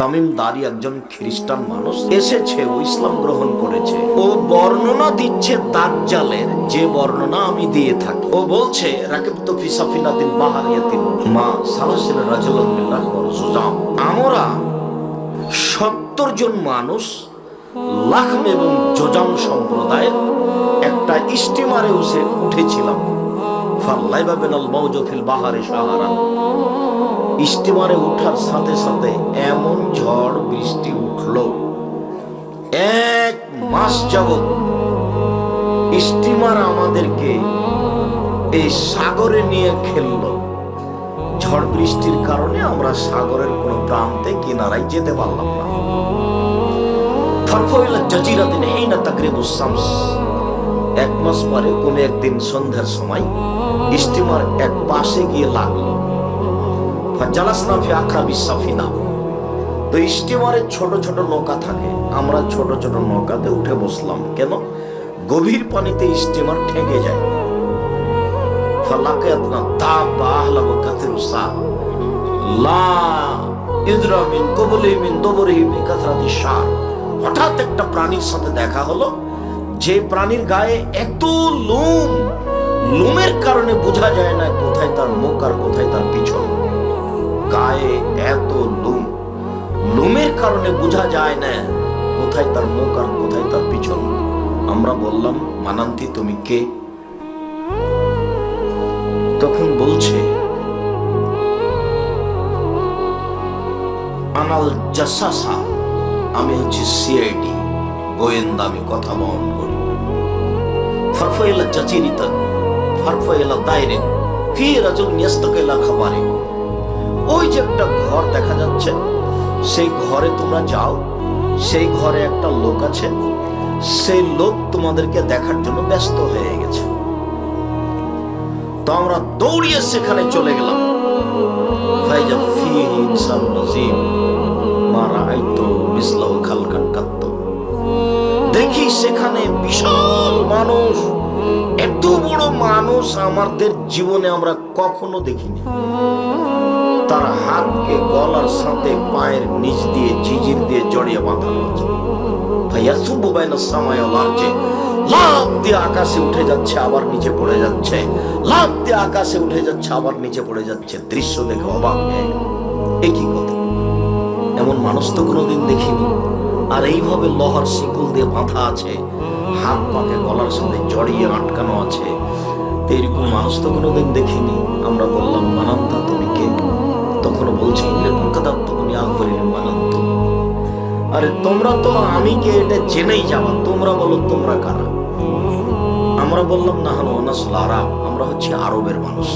তামিম দারি একজন খ্রিস্টান মানুষ এসেছে ও ইসলাম গ্রহণ করেছে। ও বর্ণনা দিচ্ছে দাজ্জালের, যে বর্ণনা আমি দিয়ে থাকি। ও বলছে, রাকিব তো ফিসাফিনাতিন বাহারিয়াতিন মা সালাসিন রাজুলুন বিল্লাহ ওয়া আমরা সত্তর জন মানুষ লাখম এবং যোজাম সম্প্রদায়ের একটা স্টিমারে উঠে উঠেছিলাম। ফাল্লাইবা বেনাল মৌজফিল বাহারে সাহারা স্টিমারে উঠার সাথে সাথে এমন ঝড় বৃষ্টি উঠল। এক মাস যাবত স্টিমার আমাদেরকে এই সাগরে নিয়ে খেললো। ঝড় বৃষ্টির কারণে আমরা সাগরের কোন প্রান্তে, কিনারায় যেতে পারলাম না। এক মাস পরে, কোন একদিন সন্ধ্যার সময় স্টিমার এক পাশে গিয়ে লাগল। তো স্টিমারে ছোট ছোট নৌকা থাকে, আমরা ছোট ছোট নৌকাতে উঠে বসলাম। কেন? গভীর পানিতে স্টিমার ঠেকে যায়। ফালাকিয়াতনা দাব্বা আহলা ওয়াকাতিরু সা। লা ইদরা কবলি মিন দবরিহি বিকাসরাতি শার হঠাৎ একটা প্রাণীর সাথে দেখা হলো। যে প্রাণীর গায়ে এত লোম, লোমের কারণে বোঝা যায় না কোথায় তার মুখ আর কোথায় তার পিছন। এত লোম লোমের কারণে বোঝা যায় না কোথায় তার মুখ আর কোথায় তার পিছন। আমরা বললাম, মানান্তি, তুমি কে? তখন বলছে, আনাল জাসাসা, আমি হচ্ছে সিআইডি, গোয়েন্দা, আমি কথা বহন করি। ফারফাইলা জাজিরিতা ফারফাইলা দায়রে ফি রাজুল নিয়াস্তাকাইলা খাবারে ওই যে একটা ঘর দেখা যাচ্ছে। সেই ঘরে তোমরা যাও, সেই ঘরে একটা লোক আছে। সেই লোক তোমাদেরকে দেখার জন্য ব্যস্ত হয়ে গেছে। তো আমরা দৌড়িয়ে সেখানে চলে গেলাম। দেখি সেখানে বিশাল মানুষ, এত বড় মানুষ আমাদের জীবনে আমরা কখনো দেখিনি। তার হাতকে গলার সাথে পায়ের নিচ দিয়ে জিজির দিয়ে জড়িয়ে বাঁধানো আছে ভাইয়া সুব্বু বাইনা সামায় লার্জে লাভ দিয়ে আকাশে উঠে যাচ্ছে, আবার নিচে পড়ে যাচ্ছে। লাভ দিয়ে আকাশে উঠে যাচ্ছে, আবার নিচে পড়ে যাচ্ছে। দৃশ্য দেখে অবাক এ কি কথা? এমন মানুষ তো কোনোদিন দেখিনি। আর এইভাবে লোহার শিকল দিয়ে বাঁধা আছে, হাত পাকে গলার সাথে জড়িয়ে আটকানো আছে। এরকম মানুষ তো কোনোদিন দেখিনি। আমরা বললাম, মানান্তা, তুমি কে? তখন বলছে আরে, তোমরা তো আমি কে এটা জেনেই যাবা, তোমরা বলো, তোমরা কারা? আমরা বললাম, না হলো অনাসুল আরব আমরা হচ্ছে আরবের মানুষ।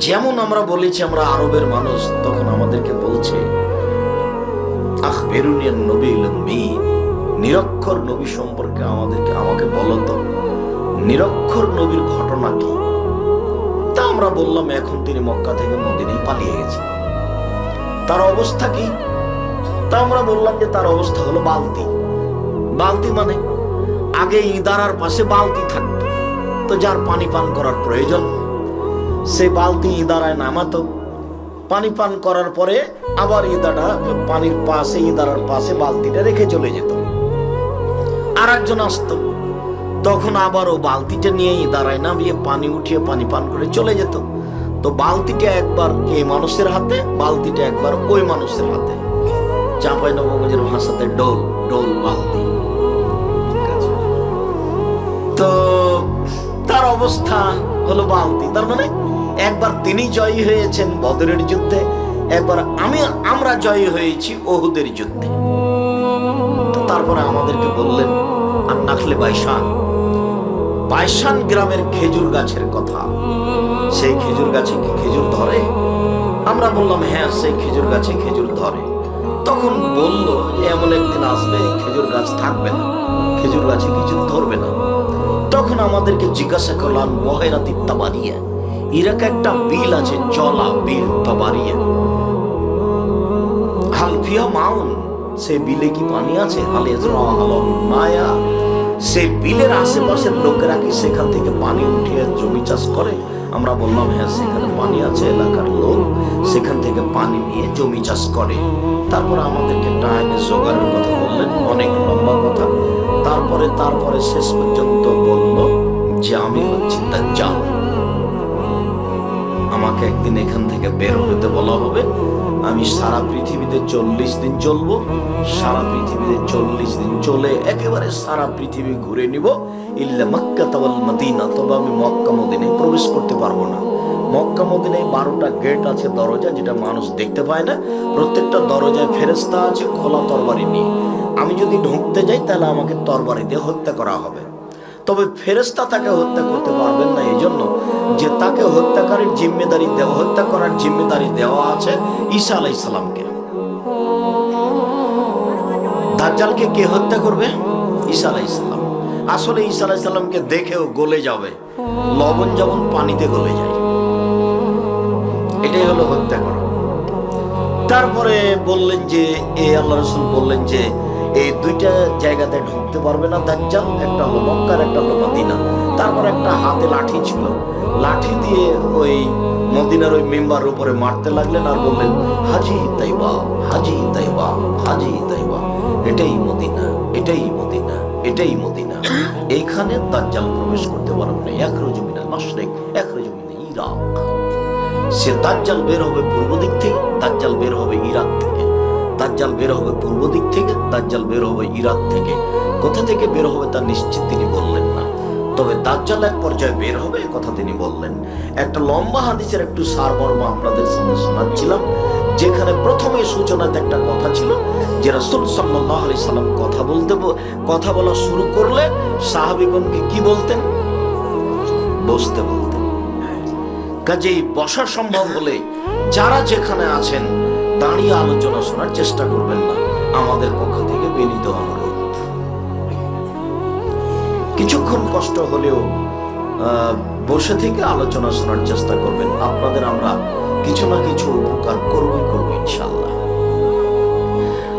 যেমন আমরা বলেছি, আমরা আরবের মানুষ, তখন আমাদেরকে বলছে, আখ বেরুনিয়ান নবী মিন নিরক্ষর নবী সম্পর্কে আমাদেরকে, আমাকে বলো তো, নিরক্ষর নবীর ঘটনা কি? আমরা বললাম, এখন তিনি মক্কা থেকে মদিনায় পালিয়ে গেছে তার অবস্থা কি? তা আমরা বললাম যে তার অবস্থা হলো বালতি। বালতি মানে আগে ইদারার পাশে বালতি থাকতো, তো যার পানি পান করার প্রয়োজন। সে বালতি ইদারায় নামাতো। পানি পান করার পরে আবার ইদাটা পানির পাশে, ইদারার পাশে বালতিটা রেখে চলে যেত। আর একজন আসতো তখন আবার ও বালতিটা নিয়ে ইদারায় নামিয়ে পানি উঠিয়ে পানি পান করে চলে যেত। তো বালতিটা একবার এই মানুষের হাতে, বালতিটা একবার ওই মানুষের হাতে। চাঁপাই নবগঞ্জের ভাষাতে ডোল ডোল বালতি। তো তার অবস্থা হলো বালতি। তার মানে একবার তিনি জয়ী হয়েছেন বদরের যুদ্ধে, একবার আমি, আমরা জয়ী হয়েছি ওহুদের যুদ্ধে। তারপরে আমাদেরকে বললেন আর নাখলে বাইশান বাইশান গ্রামের খেজুর গাছের কথা। সেই খেজুর গাছে কি খেজুর ধরে? আমরা বললাম হ্যাঁ সেই খেজুর গাছে খেজুর ধরে। তখন বলল, এমন একদিন আসবে, খেজুর গাছ থাকবে না, খেজুর গাছে কিছু ধরবে না। তখন আমাদেরকে জিজ্ঞাসা করলাম বহেরাতি তাবারিয়া ইরাকে একটা বিল আছে জলা বিল তাবারিয়া হালফিয়া মাউন, সে বিলে কি পানি আছে? হালে মায়া সে বিলের আশেপাশের লোকেরা কি সেখান থেকে পানি উঠিয়ে জমি চাষ করে? আমরা বললাম হ্যাঁ সেখানে পানি আছে, এলাকার লোক সেখান থেকে পানি নিয়ে জমি চাষ করে। তারপর আমাদেরকে টাইনে জোগাড়ের কথা বললেন, অনেক লম্বা কথা। তারপরে তারপরে শেষ পর্যন্ত বলল যে, আমি হচ্ছি দাজ্জাল। আমাকে একদিন এখান থেকে বের হতে বলা হবে। আমি সারা পৃথিবীতে চল্লিশ দিন চলবো, সারা পৃথিবীতে চল্লিশ দিন চলে একেবারে সারা পৃথিবী ঘুরে নিব। ইল্লা মক্কা তাওয়াল মদিনা, তবে আমি মক্কা মদিনায় প্রবেশ করতে পারব না। মক্কা মদিনায় বারোটা গেট আছে দরজা, যেটা মানুষ দেখতে পায় না। প্রত্যেকটা দরজায় ফেরেস্তা আছে খোলা তরবারি নিয়ে। আমি যদি ঢুকতে যাই, তাহলে আমাকে তরবারি দিয়ে হত্যা করা হবে। তবে ফেরেস্তা তাকে হত্যা করতে পারবেন না। এই জন্য যে তাকে হত্যাকারীর জিম্মেদারি দেওয়া, হত্যা করার জিম্মেদারি দেওয়া আছে ঈসা আলাই সালামকে। দাজ্জালকে কে হত্যা করবে? ঈসা আলাই সালাম। আসলে ঈসা আলাই সালামকে দেখেও গলে যাবে। লবণ যেমন পানিতে গলে যায়। এটাই হলো হত্যা করা। তারপরে বললেন যে, এ আল্লাহ রসুল বললেন যে এই দুইটা জায়গাতে ঢুকতে পারবে না, দাজ্জাল, একটা হলো মক্কার একটা হলো মদিনা। তারপর একটা হাতে লাঠি ছিল। লাঠি দিয়ে ওই মদিনার ওই মেম্বার উপরে মারতে লাগলেন আর বললেন, হাজি তাইবা হাজি তাইবা হাজি তাইবা। এটাই মদিনা এটাই মদিনা এটাই মদিনা। এইখানে দাজ্জাল প্রবেশ করতে পারবে না। এক রজমিনা মাসরেক এক রজমিনা ইরাক। সে দাজ্জাল বের হবে পূর্ব দিক থেকে, দাজ্জাল বের হবে ইরাক থেকে। দাজ্জাল বের হবে পূর্ব দিক থেকে, দাজ্জাল বের হবে ইরাক থেকে। কোথা থেকে বের হবে তা নিশ্চিত তিনি বললেন না। তবে দাজ্জাল এক পর্যায়ে বের হবে কথা তিনি বললেন। একটা লম্বা হাদিসের একটু সারমর্ম আপনাদের সামনে শোনাচ্ছিলাম, যেখানে প্রথমে সূচনাতে একটা কথা ছিল যে রাসূল সাল্লাল্লাহু আলাইহি সাল্লাম কথা বলতে কথা বলা শুরু করলে সাহাবীগণকে কি বলতেন? বসতে বলতেন। কাজেই বসা সম্ভব হলে যারা যেখানে আছেন দাঁড়িয়ে আলোচনা শোনার চেষ্টা করবেন না। আমাদের পক্ষ থেকে বিনীত অনুরোধ। কিছুক্ষণ কষ্ট হলেও বসে থেকে আলোচনা শোনার চেষ্টা করবেন। আপনাদের আমরা কিছু না কিছু উপকার করবই করব ইনশাল্লাহ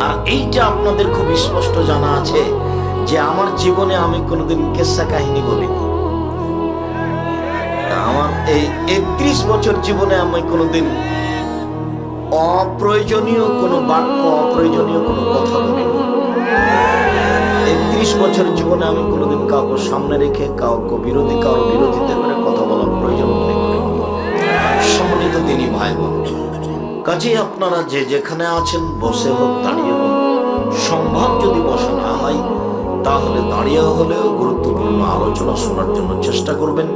আর এইটা আপনাদের খুব স্পষ্ট জানা আছে যে আমার জীবনে আমি কোনোদিন কেসা কাহিনী বলিনি। আমার এই একত্রিশ বছর জীবনে আমি কোনোদিন অপ্রয়োজনীয় কোনো বাক্য, অপ্রয়োজনীয় কোনো কথা বলিনি একত্রিশ বছর জীবনে আমি কোনোদিন কাউকে সামনে রেখে, কাউকে বিরোধী, কারও বিরোধিতা করে কথা বলার প্রয়োজন মনে করি সম্মানিত তিনি ভাই বোন কাজেই আপনারা যে যেখানে আছেন, বসে হোক, দাঁড়িয়ে হোক, সম্ভব যদি বসা না হয়, তাহলে দাঁড়িয়ে হলেও গুরুত্বপূর্ণ আলোচনা শোনার জন্য চেষ্টা করবেন।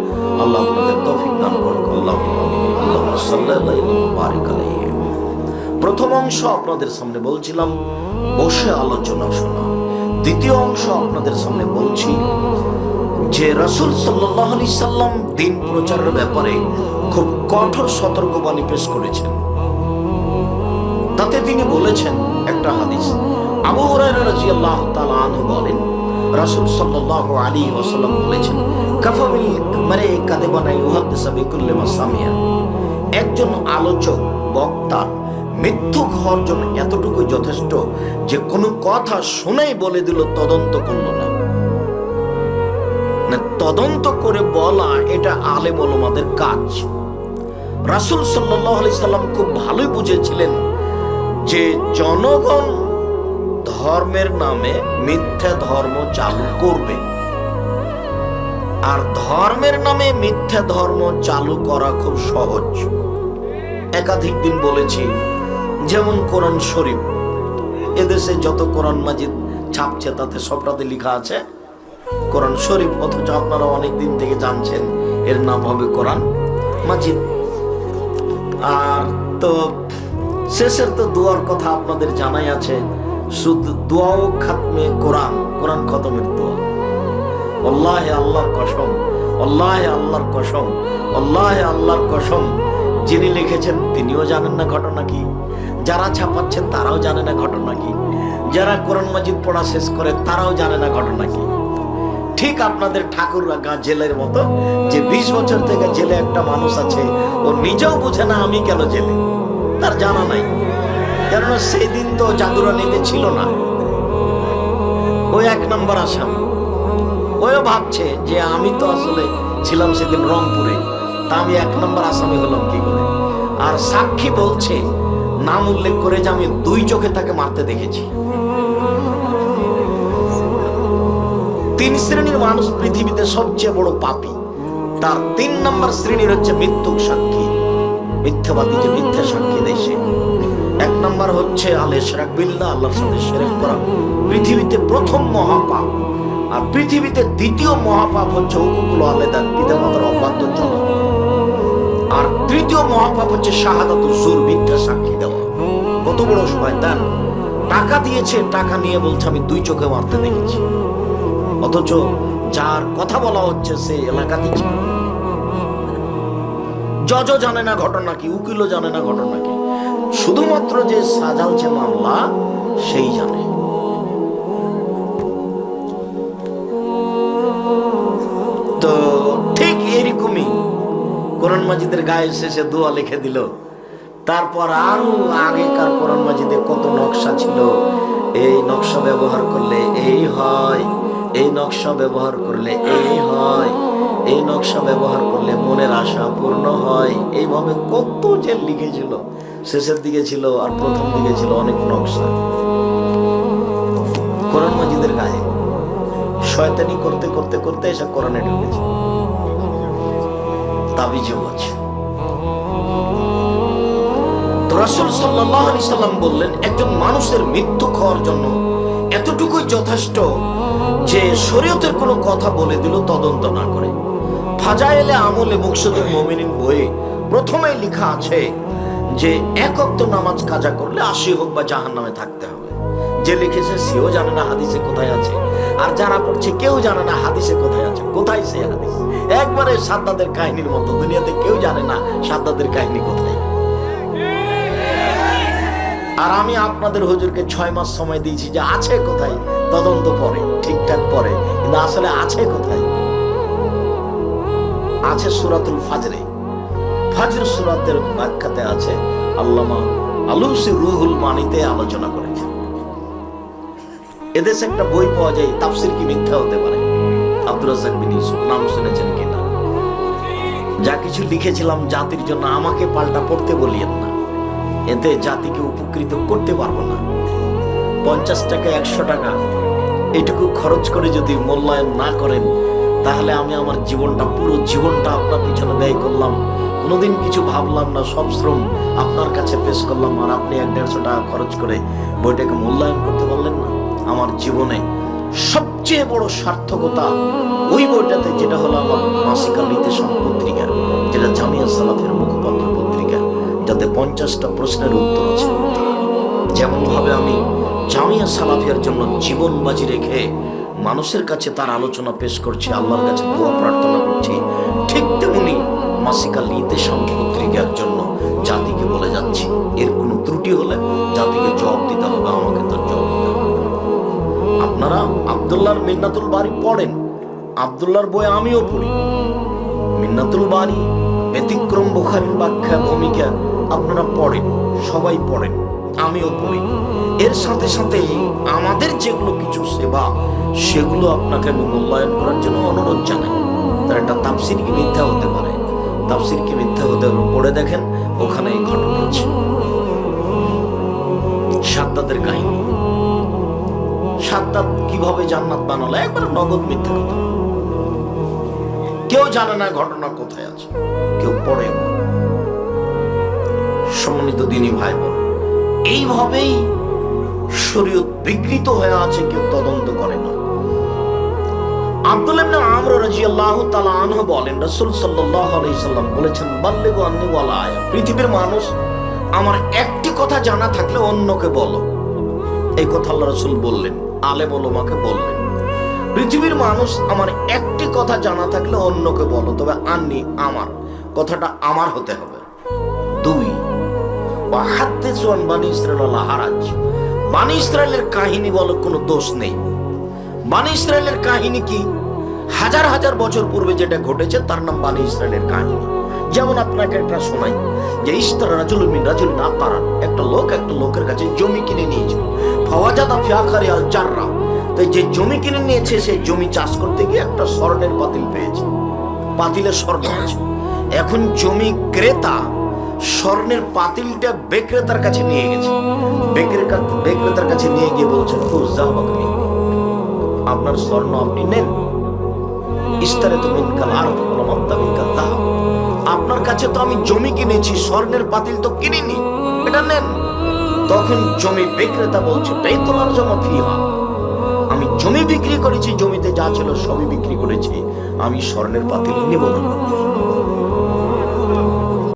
আল্লাহ আপনাদের তৌফিক দান করুক। আল্লাহ আল্লাহ সাল্লাল্লাহু বারিক প্রথম অংশ আপনাদের সামনে বলছিলাম, বসে আলোচনা শোনা দ্বিতীয় অংশ আপনাদের সামনে বলছি যে রাসূল আলাইহি সাল্লাম দিন প্রচারের ব্যাপারে খুব কঠোর সতর্কবাণী পেশ করেছেন। তাতে তিনি বলেছেন একটা হাদিস। আবু হুরায়রা রাদিয়াল্লাহু তাআলা আনহু বলেন, রাসূল সাল্লাল্লাহু আলাইহি ওয়াসাল্লাম বলেছেন কাফাবিল মানে কাদেবানা ইউহাদ্দিসা বিকুল্লি মা সামিয়া একজন আলোচক, বক্তা মিথ্যুক হওয়ার জন্য এতটুকু যথেষ্ট যে কোনো কথা শুনেই বলে দিল, তদন্ত করল না। তদন্ত করে বলা এটা আলেম ওলামাদের কাজ। রাসূল সাল্লাম খুব ভালোই বুঝেছিলেন যে জনগণ ধর্মের নামে মিথ্যা ধর্ম চালু করবে। আর ধর্মের নামে মিথ্যা ধর্ম চালু করা খুব সহজ। একাধিক দিন বলেছি যেমন কোরআন শরীফ, এদেশে যত কোরআন মাজিদ ছাপছে, তাতে সবটাতে লেখা আছে, কোরআন শরীফ, অথচ আপনারা অনেক দিন থেকে জানছেন, এর নাম হবে কোরআন মাজিদ। আর তো শেষের তো দোয়ার কথা আপনাদের জানাই আছে, শুধু দোয়াও খাতমে কোরআন কোরআন খতমের দোয়া। আল্লাহ আল্লাহর কসম আল্লাহ আল্লাহর কসম আল্লাহ আল্লাহর কসম, যিনি লিখেছেন তিনিও জানেন না ঘটনা কি। যারা ছাপাচ্ছেন তারাও জানে না ঘটনা কি। যারা কোরআন মাজিদ পড়া শেষ করে তারাও জানে না ঘটনা কি। ঠিক আপনাদের ঠাকুর রাখা জেলের মতো, যে বিশ বছর থেকে জেলে একটা মানুষ আছে, ও নিজেও বুঝে না আমি কেন জেলে। তার জানা নাই। কেননা সেই দিন তো জাদুরানিতে ছিল না। ওই এক নম্বর আসাম। ওও ভাবছে যে আমি তো আসলে ছিলাম সেদিন রংপুরে। তা আমি এক নম্বর আসামি হলাম কি করে? আর সাক্ষী বলছে নাম উল্লেখ করে যে আমি দুই চোখে তাকে মারতে দেখেছি। তিন শ্রেণির মানুষ পৃথিবীতে সবচেয়ে বড় পাপী। তার তিন নম্বর শ্রেণির হচ্ছে মৃত্যুক সাক্ষী। মিথ্যাবাদী যে মিথ্যা সাক্ষী সে। এক নম্বর হচ্ছে আলে শরাক বিল্লাহ, আল্লাহর সাথে শিরক করা। পৃথিবীতে প্রথম মহাপাপ। আর পৃথিবীতে দ্বিতীয় মহাপাপ হচ্ছে হুকুকুল আলেদান পিতা মাতার অবাধ্য চলা আর তৃতীয় মহাপাপ হচ্ছে শাহাদাত জোর মিথ্যা সাক্ষী দেওয়া। কত বড় শয়তান টাকা দিয়েছে, টাকা নিয়ে বলছে, আমি দুই চোখে মারতে দেখেছি। অথচ যার কথা বলা হচ্ছে, সে এলাকাতে ছিল। জজ জানে না ঘটনা কি, উকিলও জানে না ঘটনা কি। শুধুমাত্র যে সাজালছে মামলা, সেই জানে। কোরআন মাজিদের গায়ে শেষে দোয়া লিখে দিল। তারপর আরও আগেকার কোরআন মাজিদের কত নকশা ছিল। এই নকশা ব্যবহার করলে এই হয়, এই নকশা ব্যবহার করলে এই হয়, এই নকশা ব্যবহার করলে মনের আশা পূর্ণ হয়। এইভাবে কত যে লিখেছিল শেষের দিকে ছিল আর প্রথম দিকে ছিল অনেক নকশা। কোরআন মাজিদের গায়ে শয়তানি করতে করতে করতে এসে কোরআনে ঢুকেছে। তাবিজও আছে। রাসূল সাল্লাম বললেন, একজন মানুষের মৃত্যু খাওয়ার জন্য যথেষ্ট যে শরীয়তের কোনো কথা বলে দিল, তদন্ত না করে। ফাজাইলে আমলে মুকসুদুল মুমিনিন বইয়ে প্রথমেই লেখা আছে যে, এক নামাজ কাজা করলে আশি হোক বা জাহান্নামে থাকতে হবে। যে লিখেছে, সেও জানে না হাদিসে কোথায় আছে। আর যারা পড়ছে, কেউ জানে না হাদিসে কোথায় আছে। কোথায় সে হাদিস? একবারে সাদ্দাদের কাহিনীর মতো। দুনিয়াতে কেউ জানে না সাদ্দাদের কাহিনী কোথায়। আর আমি আপনাদের হুজুরকে ছয় মাস সময় দিয়েছি যে আছে কোথায়? তদন্ত পরে, ঠিকঠাক পরে। কিন্তু আসলে আছে কোথায়? আছে সুরাতুল ফাজরে। ফাজর সুরাতের ব্যাখ্যাতে আছে, আল্লামা আলুসি রুহুল মানিতে আলোচনা করেছে এদেশে একটা বই পাওয়া যায়, তাফসির কি মিথ্যা হতে পারে? আব্দুর রাজাক বিন ইউসুফ, নাম শুনেছেন কিনা যা কিছু লিখেছিলাম জাতির জন্য আমাকে পাল্টা পড়তে বলিয়েন না। এতে জাতিকে উপকৃত করতে পারব না। পঞ্চাশ টাকা, একশো টাকা, এটুকু খরচ করে যদি মূল্যায়ন না করেন, তাহলে আমি আমার জীবনটা, পুরো জীবনটা আপনার পিছনে ব্যয় করলাম। কোনোদিন কিছু ভাবলাম না, সব শ্রম আপনার কাছে পেশ করলাম, আর আপনি এক দেড়শো টাকা খরচ করে বইটাকে মূল্যায়ন করতে পারলেন না। আমার জীবনে সবচেয়ে বড় সার্থকতা ওই বইটাতে, যেটা হলো আমার মাসিকা নির্দেশন পত্রিকা, যেটা জামিয়া সালাফের মুখপাত্র পত্রিকা, যাতে পঞ্চাশটা প্রশ্নের উত্তর আছে। যেমন ভাবে আমি জামিয়া সালাফিয়ার জন্য জীবন বাজি রেখে মানুষের কাছে তার আলোচনা পেশ করছি, আল্লাহর কাছে দোয়া প্রার্থনা করছি, ঠিক তেমনি মাসিকা লিতে পত্রিকার জন্য জাতিকে বলে যাচ্ছি। এর কোনো ত্রুটি হলে জাতিকে জবাব দিতে হবে, আমাকে তার জবাব আপনারা আবদুল্লাহর মিন্নাতুল বাড়ি পড়েন। আবদুল্লাহর বই আমিও পড়ি। মিন্নাতুল বাড়ি ব্যতিক্রম বোখারির ব্যাখ্যা ভূমিকা আপনারা পড়েন, সবাই পড়েন, আমিও পড়ি। এর সাথে সাথে আমাদের যেগুলো কিছু সেবা, সেগুলো আপনাকে আমি মূল্যায়ন করার জন্য অনুরোধ জানাই। তার একটা তাফসির কি মিথ্যা হতে পারে? তাফসির কি মিথ্যা হতে পারে? পড়ে দেখেন, ওখানে এই ঘটনা আছে। সাদ্দাদের কাহিনী। সাদ্দাত কীভাবে জান্নাত বানালো? একবার নগদ মিথ্যা কথা। কেউ জানে না ঘটনা কোথায় আছে। কেউ পড়ে সম্মানিত দিনী ভাই বোন এইভাবেই শরীয়ত বিকৃত হয়ে আছে, কেউ তদন্ত করে না। আব্দুল ইবনে আমর রাদিয়াল্লাহু তাআলা আনহু বলেন, রাসূল সাল্লাল্লাহু আলাইহি সাল্লাম বলেছেন, বাল্লিগু আন্নি ওয়ালা পৃথিবীর মানুষ, আমার একটি কথা জানা থাকলে অন্যকে বলো। এই কথা আল্লাহ রাসূল বললেন আলে বলো মাকে বললেন, পৃথিবীর মানুষ আমার একটি কথা জানা থাকলে অন্যকে বলো, তবে আননি আমার, কথাটা আমার হতে হবে। দুই ওয়াহাদ্দিসুন বানি ইসরাইল আলা হারাজ। বানি ইসরায়েলের কাহিনী বলো কোনো দোষ নেই। বানি ইসরায়েলের কাহিনী কি? হাজার হাজার বছর পূর্বে যেটা ঘটেছে, তার নাম বানি ইসরায়েলের কাহিনী। যেমন আপনাকে একটা শোনাই যে ইস্তারা রাজুল মিন রাজুল আকারান একটা লোক একটা লোকের কাছে জমি কিনে নিয়েছে ফাওয়াজাদা ফিয়াখারি আল জাররা। তাই যে জমি কিনে নিয়েছে সেই জমি চাষ করতে গিয়ে একটা স্বর্ণের পাতিল পেয়েছে। পাতিলে স্বর্ণ আছে। এখন জমি ক্রেতা স্বর্ণের পাতিলটা বিক্রেতার কাছে নিয়ে গেছে। বিক্রেতা- বিক্রেতার কাছে নিয়ে গিয়ে বলছেন আপনার স্বর্ণ আপনি নেন। ইস্তারে তো মিনকাল আর মিনকাল দাহাব। আপনার কাছে তো আমি জমি কিনেছি, স্বর্ণের পাতিল তো কিনিনি। এটা নেন। তখন জমি বিক্রেতা বলছে বেতনার জমা ফিহা আমি জমি বিক্রি করেছি, জমিতে যা ছিল সবই বিক্রি করেছি। আমি স্বর্ণের পাতিল নেব না।